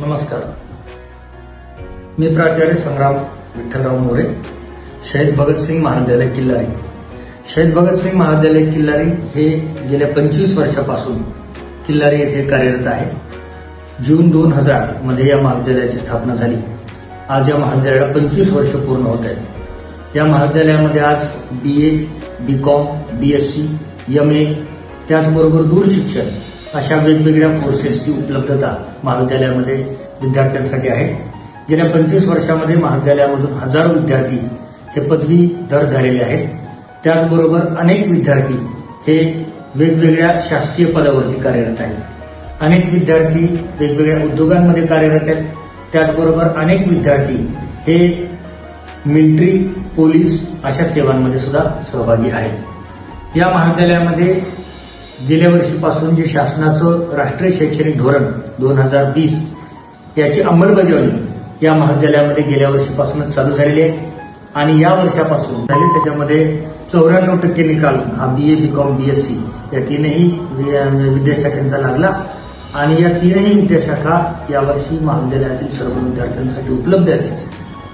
नमस्कार. मी प्राचार्य संग्राम विठ्ठलराव मोरे शहीद भगतसिंग महाविद्यालय किल्लारी. शहीद भगतसिंग महाविद्यालय किल्लारी हे गेल्या पंचवीस वर्षापासून किल्लारी येथे कार्यरत आहे. जून दोन हजारमध्ये या महाविद्यालयाची स्थापना झाली. आज या महाविद्यालयाला पंचवीस वर्ष पूर्ण होत आहेत. या महाविद्यालयामध्ये आज B A B com B S C M A त्याचबरोबर दूरशिक्षण अशा वेगवेगळ्या कोर्सेसची उपलब्धता महाविद्यालयामध्ये विद्यार्थ्यांसाठी आहे. गेल्या पंचवीस वर्षामध्ये महाविद्यालयामधून हजारो विद्यार्थी हे पदवीधर झालेले आहेत. त्याचबरोबर अनेक विद्यार्थी हे वेगवेगळ्या शासकीय पदावरती कार्यरत आहेत. अनेक विद्यार्थी वेगवेगळ्या उद्योगांमध्ये कार्यरत आहेत. त्याचबरोबर अनेक विद्यार्थी हे मिलिटरी पोलीस अशा सेवांमध्ये सुद्धा सहभागी आहेत. या महाविद्यालयामध्ये गेल्या वर्षीपासून जे शासनाचं राष्ट्रीय शैक्षणिक धोरण दोन हजार वीस याची अंमलबजावणी या महाविद्यालयामध्ये गेल्या वर्षीपासूनच चालू झालेली आहे. आणि या वर्षापासून झाले त्याच्यामध्ये चौऱ्याण्णव टक्के निकाल हा B A B com B S C या तीनही वि- विद्याशाखांचा लागला. आणि या तीनही विद्याशाखा यावर्षी महाविद्यालयातील सर्व विद्यार्थ्यांसाठी उपलब्ध आहेत.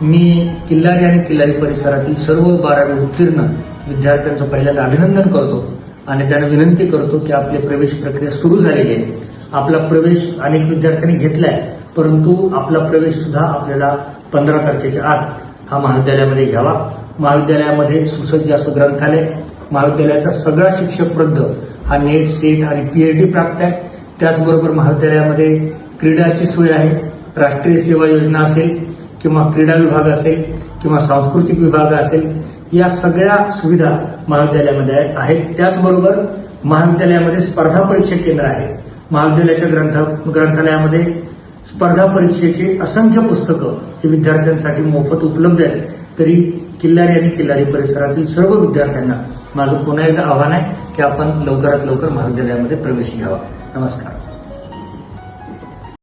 मी किल्लारी आणि किल्लारी परिसरातील सर्व बारावी उत्तीर्ण विद्यार्थ्यांचं पहिल्यांदा अभिनंदन करतो. आणि त्यांना विनंती करतो की आपली प्रवेश प्रक्रिया सुरू झालेली आहे. आपला प्रवेश अनेक विद्यार्थ्यांनी घेतलाय परंतु आपला प्रवेश सुद्धा आपल्याला पंधरा तारखेच्या आत हा महाविद्यालयामध्ये घ्यावा. महाविद्यालयामध्ये सुसज्ज असं ग्रंथालय महाविद्यालयाचा सगळा शिक्षक वृद्ध हा नेट सेट आणि पीएचडी प्राप्त आहे. त्याचबरोबर महाविद्यालयामध्ये क्रीडाची सोय आहे. राष्ट्रीय सेवा योजना असेल किंवा क्रीडा विभाग असेल किंवा सांस्कृतिक विभाग असेल या सगळ्या सुविधा महाविद्यालयामध्ये आहेत. त्याचबरोबर महाविद्यालयामध्ये स्पर्धा परीक्षा केंद्र आहे. महाविद्यालयाच्या ग्रंथ ग्रंथालयामध्ये स्पर्धा परीक्षेची असंख्य पुस्तकं ही विद्यार्थ्यांसाठी मोफत उपलब्ध आहेत. तरी किल्लारी आणि किल्लारी परिसरातील सर्व विद्यार्थ्यांना माझं पुन्हा एकदा आव्हान आहे की आपण लवकरात लवकर महाविद्यालयामध्ये प्रवेश घ्यावा. नमस्कार.